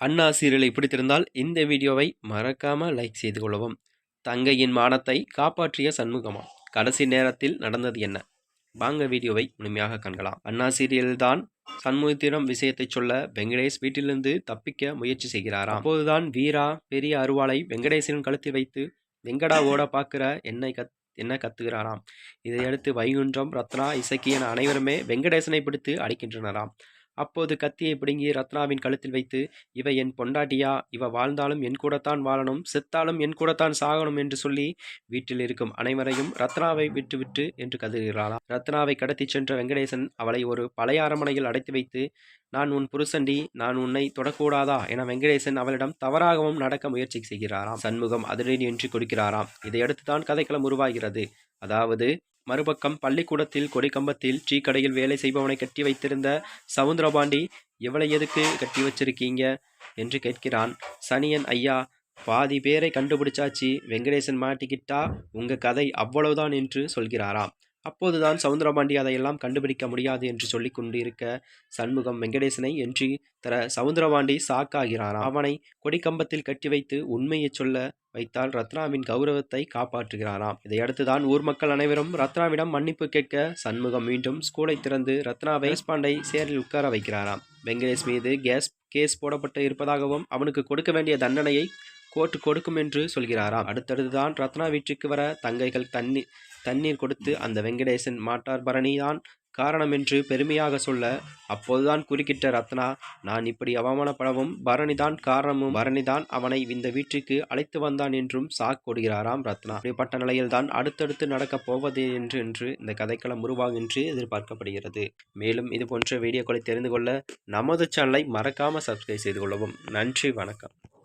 அண்ணா சீரியலை பிடித்திருந்தால் இந்த வீடியோவை மறக்காமல் லைக் செய்து கொள்ளவும். தங்கையின் மானத்தை காப்பாற்றிய சண்முகமா கடைசி நேரத்தில் நடந்தது என்ன? வாங்க வீடியோவை முழுமையாக காண்கலாம். அண்ணா சீரியல்தான் சண்முகத்திடம் விஷயத்தை சொல்ல வெங்கடேஷ் வீட்டிலிருந்து தப்பிக்க முயற்சி செய்கிறாராம். அப்போதுதான் வீரா பெரிய அருவாளை வெங்கடேசனின் கழுத்தில் வைத்து வெங்கடா ஓட பார்க்கிற என்னை கத் என்ன கத்துகிறாராம்? இதையடுத்து வைகுண்டம் ரத்னா இசக்கியன் அனைவருமே வெங்கடேசனை பிடித்து அடிக்கின்றனராம். அப்போது கத்தியை பிடுங்கி ரத்னாவின் கழுத்தில் வைத்து இவ என் பொண்டாட்டியா? இவ வாழ்ந்தாலும் என் கூடத்தான் வாழணும் செத்தாலும் என் கூடத்தான் சாகணும் என்று சொல்லி வீட்டில் இருக்கும் அனைவரையும் ரத்னாவை விட்டுவிட்டு என்று கதறுகிறாளா ரத்னாவை கடத்திச் சென்ற வெங்கடேசன் அவளை ஒரு பழைய அரமனையில் அடைத்து வைத்து நான் உன் புருஷண்டி நான் உன்னை தொடக்கூடாதா? என வெங்கடேசன் அவளிடம் தவறாகவும் நடக்க முயற்சி செய்கிறாராம். சண்முகம் அதிரடி என்று கொடுக்கிறாராம். இதையடுத்து தான் கதைக்களம் உருவாகிறது. அதாவது மறுபக்கம் பள்ளிக்கூடத்தில் கொடிக்கம்பத்தில் டீ கடையில் வேலை செய்பவனை கட்டி வைத்திருந்த சவுந்தரபாண்டி எவளை எதுக்கு கட்டி வச்சிருக்கீங்க? என்று கேட்கிறான். சனியன் ஐயா பாதி பேரை கண்டுபிடிச்சாச்சு. வெங்கடேசன் மாட்டிக்கிட்டா உங்க கதை அவ்வளவுதான் என்று சொல்கிறாராம். அப்போதுதான் சவுந்தரபாண்டி அதையெல்லாம் கண்டுபிடிக்க முடியாது என்று சொல்லி கொண்டிருக்க சண்முகம் வெங்கடேசனை என்று தர சவுந்தரபாண்டி சாக்காகிறான் அவனை கொடிக்கம்பத்தில் கட்டி வைத்து உண்மையை சொல்ல வைத்தால் ரத்னாவின் கௌரவத்தை காப்பாற்றுகிறாராம். இதையடுத்துதான் ஊர் மக்கள் அனைவரும் ரத்னாவிடம் மன்னிப்பு கேட்க சண்முகம் மீண்டும் ஸ்கூலை திறந்து ரத்னாவை பாண்டை சேரில் உட்கார வைக்கிறாராம். வெங்கடேஷ் மீது கேஸ் கேஸ் போடப்பட்டு இருப்பதாகவும் அவனுக்கு கொடுக்க வேண்டிய தண்டனையை கோட்டு கொடுக்கும் என்று சொல்கிறாராம். அடுத்தடுத்துதான் ரத்னா வீட்டுக்கு வர தங்கைகள் தண்ணீர் தண்ணீர் கொடுத்து அந்த வெங்கடேசன் மாட்டார் பரணிதான் காரணம் என்று பெருமையாக சொல்ல அப்போதுதான் குறுக்கிட்ட ரத்னா நான் இப்படி அவமானப்படவும் பரணிதான் காரணமும் பரணிதான் அவனை இந்த வீட்டுக்கு அழைத்து வந்தான் என்றும் சாக் கொடுகிறாராம் ரத்னா. இப்படிப்பட்ட நிலையில்தான் அடுத்தடுத்து நடக்கப் போவது என்று என்று இந்த கதைக்களம் உருவாகும் என்று எதிர்பார்க்கப்படுகிறது. மேலும் இது போன்ற வீடியோக்களை தெரிந்து கொள்ள நமது சேனலை மறக்காமல் சப்ஸ்கிரைப் செய்து கொள்ளவும். நன்றி வணக்கம்.